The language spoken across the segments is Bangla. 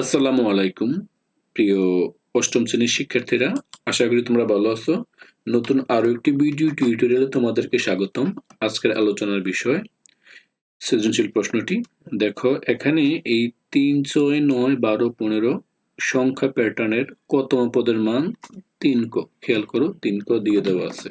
আসসালামু আলাইকুম, প্রিয় অষ্টম শ্রেণির শিক্ষার্থীরা। আশা করি তোমরা ভালো আছো। নতুন আরও একটি ভিডিও টিউটোরিয়ালে তোমাদেরকে স্বাগতম। আজকের আলোচনার বিষয়, সৃজনশীল প্রশ্নটি। দেখো, এখানে এই তিন, ছয়, নয়, বারো, পনেরো সংখ্যা প্যাটার্নের কতম পদের মান? তিন ক। খেয়াল করো, তিন ক দিয়ে দেওয়া আছে।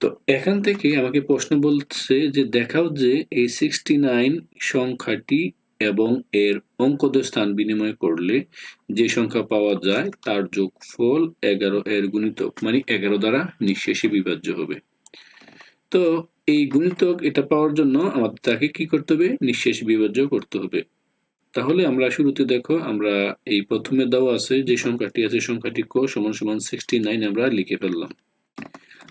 তো এখান থেকে আমাকে প্রশ্ন বলছে যে, দেখাও যে এই সিক্সটি নাইন সংখ্যাটি এবং এর অঙ্কদের স্থান বিনিময় করলে যে সংখ্যা পাওয়া যায়, তার যোগফল এগারো এর গুণিতক মানে এগারো দ্বারা নিঃশেষে বিভাজ্য হবে। তো এই গুণিতক এটা পাওয়ার জন্য আমাদের তাকে কি করতে হবে? নিঃশেষ বিভাজ্য করতে হবে। তাহলে আমরা শুরুতে দেখো, আমরা এই প্রথমে দেওয়া আছে যে সংখ্যাটি আছে, সংখ্যাটি ক সমান সমান সিক্সটি নাইন আমরা লিখে ফেললাম।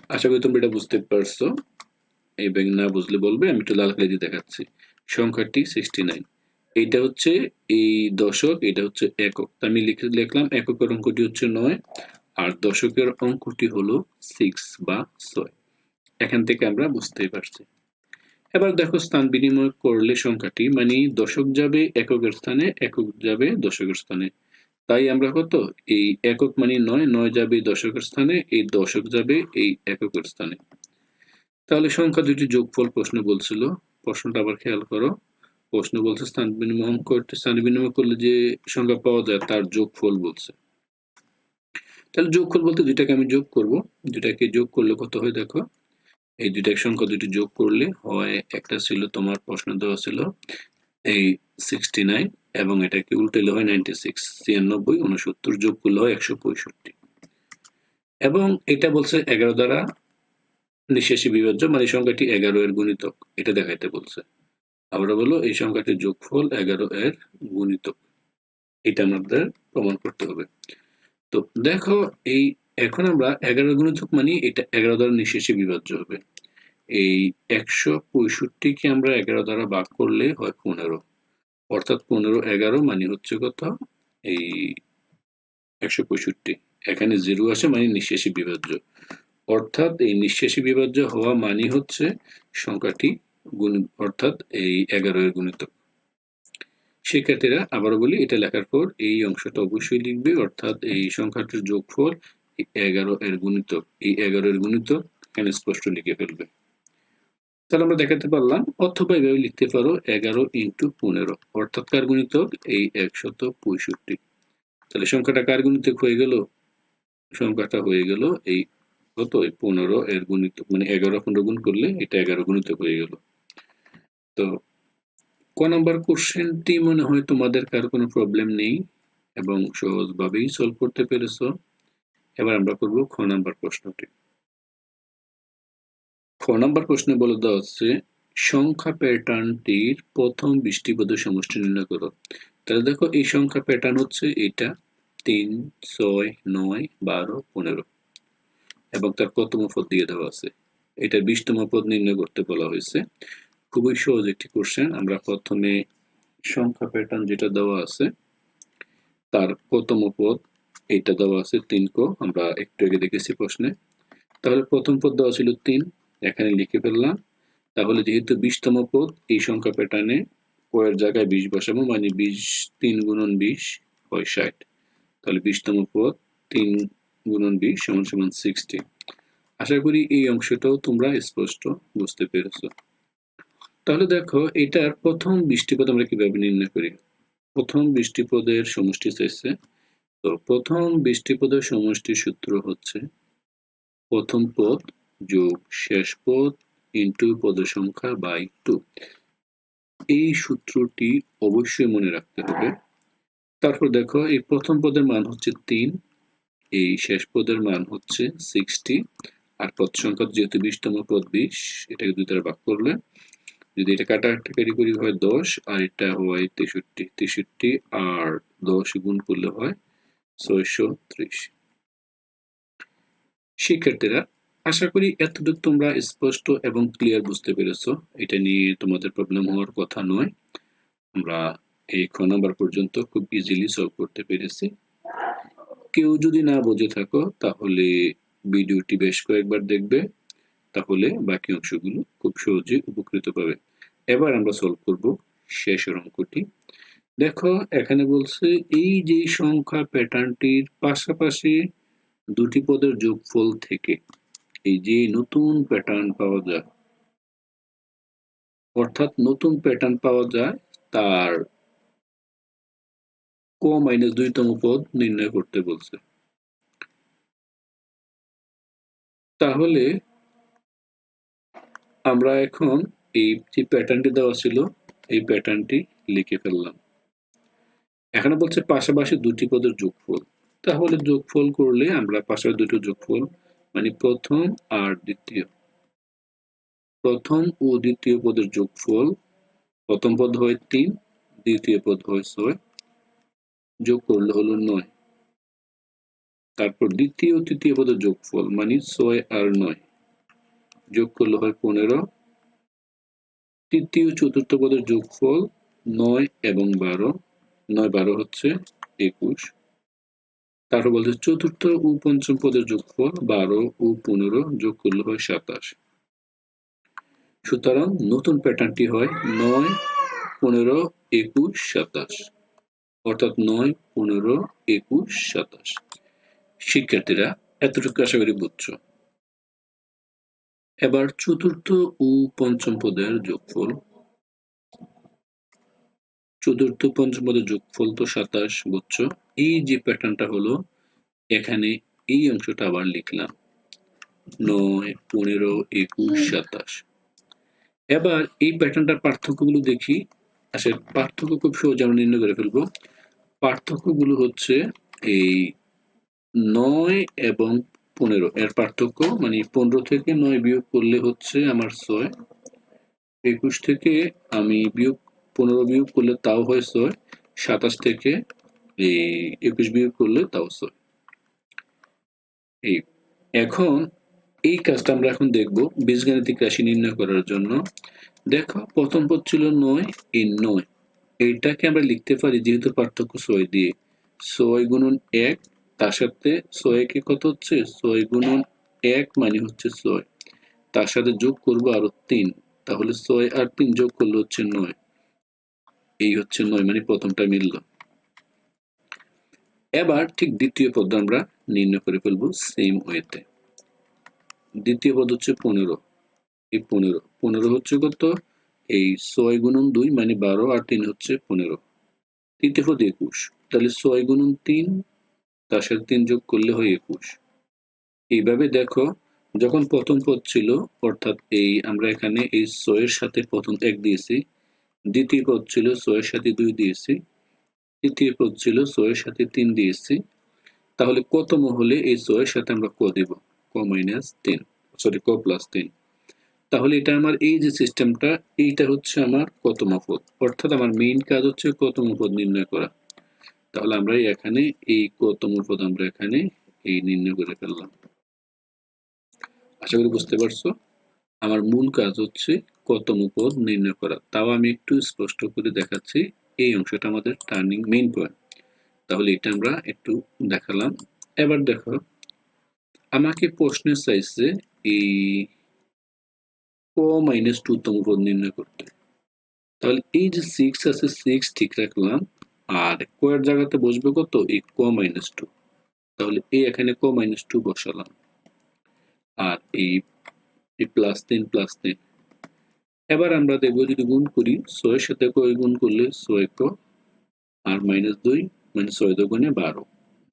আশা করি তোমরা এটা বুঝতে পারছ। এই ব্যাংক না বুঝলে বলবে, আমি একটু লাল কালি দিয়ে দেখাচ্ছি। সংখ্যাটি সিক্সটি নাইন এইটা হচ্ছে এই দশক, এটা হচ্ছে একক। আমি লিখে, লিখলাম, এককের অঙ্কটি হচ্ছে নয়, আর দশকের অঙ্কটি হলো সিক্স বা ছয়। এখান থেকে আমরা বুঝতেই পারছি। এবার দেখো স্থান বিনিময় করলে সংখ্যাটি মানে দশক যাবে এককের স্থানে, একক যাবে দশকের স্থানে। তাই আমরা কত? এই একক মানে নয় নয় যাবে দশকের স্থানে, এই দশক যাবে এই এককের স্থানে। তাহলে সংখ্যা দুটি যোগফল প্রশ্ন বলছিল। প্রশ্নটা আবার খেয়াল করো। প্রশ্ন বলছে, স্থান বিনিময় করতে, স্থান বিনিময় করলে যে সংখ্যা পাওয়া যায়, তার যোগফল বলছে। তাহলে যোগফল বলতে দুইটাকে আমি যোগ করব। দুইটাকে যোগ করলে কত হয় দেখো? এই দুইটা সংখ্যা দুটি যোগ করলে হয়, একটা ছিল তোমার প্রশ্ন দেওয়া ছিল, এই সিক্সটি নাইন এবং এটাকে উল্টেলে হয় নাইনটি সিক্স ছিয়ানব্বই উনসত্তর যোগ করলে হয় একশো পঁয়ষট্টি। এবং এটা বলছে এগারো দ্বারা নিঃশেষী বিভাজ্য মানে সংখ্যাটি এগারো এর গুণিতক, এটা দেখাইতে বলছে। আবার বলো এই সংখ্যাটির যোগফল এগারো এর গুণিতক এটা আমাদের প্রমাণ করতে হবে। তো দেখো, এই এখন আমরা এগারো গুণিতক মানে এটা এগারো দ্বারা নিঃশেষে বিভাজ্য হবে। এই একশো পঁয়ষট্টিকে আমরা এগারো দ্বারা ভাগ করলে হয় পনেরো। অর্থাৎ পনেরো এগারো মানে হচ্ছে কত? এই একশো পঁয়ষট্টি। এখানে জিরো আসে মানে নিঃশেষী বিভাজ্য। অর্থাৎ এই নিঃশেষী বিভাজ্য হওয়া মানে হচ্ছে সংখ্যাটি গুণ অর্থাৎ এই এগারো এর গুণিতক শিক্ষার্থীরা, আবারও বলি, এটা লেখার পর এই অংশটা অবশ্যই লিখবে, অর্থাৎ এই সংখ্যাটির যোগফল এগারো এর গুণিতক এই এগারো এর গুণিতক এখানে স্পষ্ট লিখে ফেলবে। তাহলে আমরা দেখাতে পারলাম, অথবা এভাবে লিখতে পারো, এগারো ইন্টু পনেরো। অর্থাৎ কার গুণিতক এই একশত পঁয়ষট্টি। তাহলে সংখ্যাটা কার গুণিতক হয়ে গেল? সংখ্যাটা হয়ে গেল এই কত? পনেরো এর গুণিতক মানে এগারো পনেরো গুণ করলে এটা এগারো গুণিতক হয়ে গেল। তো ক নাম্বার কোশ্চেনটি মনে হয় তোমাদের কার কোনো প্রবলেম নেই এবং সহজভাবেই সলভ করতে পেরেছ। এবার আমরা করব খ নাম্বার প্রশ্নটি। খ নাম্বার প্রশ্নে বলে দেওয়া হচ্ছে, সংখ্যা প্যাটার্নটির প্রথম বৃষ্টিপদ সমষ্টি নির্ণয় করো। তাহলে দেখো এই সংখ্যা প্যাটার্ন হচ্ছে এটা, তিন, ছয়, নয়, বারো, পনেরো। এবং তার কতম পদ দিয়ে দেওয়া আছে। এটা বিশতম পদ নির্ণয় করতে বলা হয়েছে। খুবই সহজ একটি কোশ্চেন আমরা প্রথমে সংখ্যা প্যাটার্ন যেটা দেওয়া আছে, তার প্রথম পদ এইটা দেওয়া আছে তিন কো। আমরা একটু আগে দেখেছি প্রশ্নে। তাহলে প্রথম পদ দেওয়া ছিল তিন, এখানে লিখে ফেললাম। তাহলে যেহেতু বিশতম পদ, এই সংখ্যা প্যাটার্নে কয়ের জায়গায় বিশ বসাবো মানে বিশ তিন গুণন বিশ হয় ষাট। তাহলে বিশতম পদ তিন গুণন বিশ সমান সমান সিক্সটি আশা করি এই অংশটাও তোমরা স্পষ্ট বুঝতে পেরেছ। তাহলে দেখো, এটার প্রথম বৃষ্টিপদ আমরা কীভাবে নির্ণয় করি? প্রথম বৃষ্টিপদের সমষ্টি চাইছে তো প্রথম বৃষ্টিপদের সমষ্টি সূত্র হচ্ছে, প্রথম পদ যোগ শেষ পদ ইন্টু পদ সংখ্যা বাই টু এই সূত্রটি অবশ্যই মনে রাখতে হবে। তারপর দেখো, এই প্রথম পদের মান হচ্ছে তিন, এই শেষ পদের মান হচ্ছে সিক্সটি আর পদ সংখ্যা যেহেতু বিশতম পদ বিশ, এটাকে দুই দ্বারা ভাগ করলে যদি এটা কাটাকাটি করি হয় দশ, আর এটা হয় তেষট্টি তেষট্টি আর দশ গুণ করলে হয় ছয়শো ত্রিশ। শিক্ষার্থীরা, আশা করি এতটুকু তোমরা স্পষ্ট এবং ক্লিয়ার বুঝতে পেরেছ। এটা নিয়ে তোমাদের প্রবলেম হওয়ার কথা নয়। আমরা এই খ নাম্বার পর্যন্ত খুব ইজিলি সলভ করতে পেরেছি। কেউ যদি না বুঝে থাকো, তাহলে ভিডিওটি বেশ কয়েকবার দেখবে। তাহলে বাকি অংশগুলো খুব সহজে উপকৃত পাবে। এবার আমরা সলভ করব শেষের অঙ্কটি। দেখো, এখানে বলছে এই যে সংখ্যা প্যাটার্নটির পাশাপাশি দুটি পদের যোগফল থেকে এই যে নতুন প্যাটার্ন পাওয়া যায়, অর্থাৎ নতুন প্যাটার্ন পাওয়া যায়, তার ক মাইনাস দুইতম পদ নির্ণয় করতে বলছে। তাহলে আমরা এখন এই যে প্যাটার্নটি দেওয়া ছিল, এই প্যাটার্নটি লিখে ফেললাম। এখানে বলছে পাশাপাশি দুটি পদের যোগফল। তাহলে যোগফল করলে আমরা পাশাপাশি দুটো যোগফল মানে প্রথম আর দ্বিতীয়। প্রথম ও দ্বিতীয় পদের যোগফল, প্রথম পদ হয় তিন, দ্বিতীয় পদ হয় ছয়, যোগ করলে হলো নয়। তারপর দ্বিতীয় তৃতীয় পদের যোগফল মানে ছয় আর নয়, যোগ করলে হয় পনেরো তৃতীয় চতুর্থ পদের যোগফল নয় এবং বারো। নয়, বারো হচ্ছে একুশ। তারপর বলছে চতুর্থ ও পঞ্চম পদের যোগফল বারো ও পনেরো যোগ করলে হয় সাতাশ। সুতরাং নতুন প্যাটার্নটি হয় নয়, পনেরো, একুশ, সাতাশ। অর্থাৎ নয়, পনেরো, একুশ, সাতাশ। শিক্ষার্থীরা, এতটুকু আশা করি বুঝছ। এবার চতুর্থ ও পঞ্চম পদের যোগফল। চতুর্থ পঞ্চম পদের যোগফল তো সাতাশ বুঝছ এই যে প্যাটার্নটা হলো, এখানে এই অংশটা আবার লিখলাম। নয়, পনেরো, একুশ, সাতাশ। এবার এই প্যাটার্নটার পার্থক্যগুলো দেখি। আসলে পার্থক্য খুব সহজে আমরা নির্ণয় করে ফেলব। পার্থক্যগুলো হচ্ছে এই নয় এবং পনেরো। এর পার্থক্য মানে পনেরো থেকে নয় বিয়োগ করলে হচ্ছে আমার ছয়। একুশ থেকে আমি বিয়োগ, পনেরো বিয়োগ করলে তাও হয় ছয়। সাতাশ থেকে এই একুশ বিয়োগ করলে তাও ছয়। এই, এখন এই কাজটা আমরা এখন দেখব বীজগাণিতিক রাশি নির্ণয় করার জন্য। দেখো, প্রথম পদ ছিল নয়, এই নয়। এইটাকে আমরা লিখতে পারি যেহেতু পার্থক্য ছয় দিয়ে। ছয় গুণন এক তার সাথে ছয় কে কত হচ্ছে? ছয় গুণন এক মানে হচ্ছে ছয় তার সাথে যোগ করব আরও তিন। তাহলে ছয় আর তিন যোগ করলে হচ্ছে নয়। এই হচ্ছে নয় মানে প্রথমটা মিলল। এবার ঠিক দ্বিতীয় পদ আমরা নির্ণয় করে ফেলব সেম ওয়েতে দ্বিতীয় পদ হচ্ছে পনেরো। এই পনেরো। পনেরো হচ্ছে কত? এই ছয় গুণন দুই মানে বারো আর তিন হচ্ছে পনেরো। তৃতীয় পদ একুশ। তাহলে ছয় গুণন তিন সাথে তিন যোগ করলে হয় একুশ। এইভাবে দেখো, যখন প্রথম পদ ছিল, অর্থাৎ এই আমরা এখানে এই ছয়ের সাথে প্রথম এক দিয়েছি, দ্বিতীয় পদ ছিল ছয়ের সাথে দুই দিয়েছি, তৃতীয় পদ ছিল ছয়ের সাথে তিন দিয়েছি। তাহলে কত হলে এই ছয়ের সাথে আমরা ক দিব? ক মাইনাস তিন সরি ক প্লাস তিন। তাহলে এটা আমার এই যে সিস্টেমটা এইটা হচ্ছে আমার কতম পদ। অর্থাৎ আমার মেইন কাজ হচ্ছে কতম পদ নির্ণয় করা। তাহলে আমরা এখানে এই কতম পদ আমরা এখানে এই নির্ণয় করে ফেললাম। আশা করি বুঝতে পারছ? আমার মূল কাজ হচ্ছে কতম পদ নির্ণয় করা। তাও আমি একটু স্পষ্ট করে দেখাচ্ছি, এই অংশটা আমাদের টার্নিং মেইন পয়েন্ট তাহলে এটা আমরা একটু দেখালাম। এবার দেখো, আমাকে প্রশ্নের চাইছে এই ক মাইনাস টু তম পদ নির্ণয় করতে। তাহলে এই যে সিক্স আছে সিক্স ঠিক রাখলাম। আর কোয়ার জায়গাতে বসবে কত? এই ক মাইনাস টু তাহলে এই এখানে ক মাইনাস টু বসালাম। আর এই প্লাস তিন প্লাস তিন। এবার আমরা দেখব যদি গুণ করি, ছয়ের সাথে কয় গুণ করলে ছয় ক, আর মাইনাস দুই মানে ছয় দোগুণে বারো।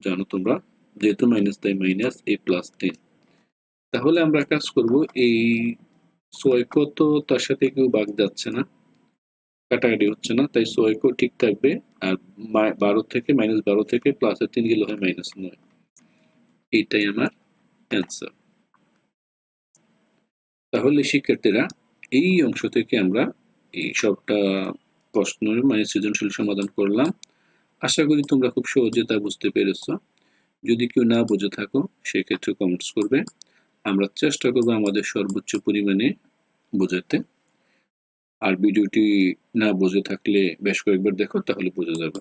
জানো তোমরা? যেহেতু মাইনাস তাই মাইনাস এই প্লাস তিন। তাহলে আমরা কাজ করব, এই ছয় ক তো তার সাথে কেউ বাঘ যাচ্ছে না। কাটাকাটি হচ্ছে না, তাই ছয় ক ঠিক থাকবে, আর বারো থেকে মাইনাস বারো থেকে প্লাসের তিন গেলে হয় মাইনাস নয়। এইটাই আমার অ্যান্সার তাহলে শিক্ষার্থীরা, এই অংশ থেকে আমরা এই সবটা প্রশ্ন মানে সৃজনশীল সমাধান করলাম। আশা করি তোমরা খুব সহজে তা বুঝতে পেরেছ। যদি কেউ না বুঝে থাকো, সেক্ষেত্রে কমেন্টস করবে। আমরা চেষ্টা করব আমাদের সর্বোচ্চ পরিমাণে বোঝাতে। আর ভিডিওটি না বুঝে থাকলে বেশ কয়েকবার দেখো, তাহলে বোঝা যাবে।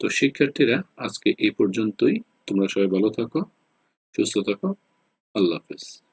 তো শিক্ষার্থীরা, আজকে এই পর্যন্তই। তোমরা সবাই ভালো থাকো, সুস্থ থাকো। আল্লাহ হাফেজ।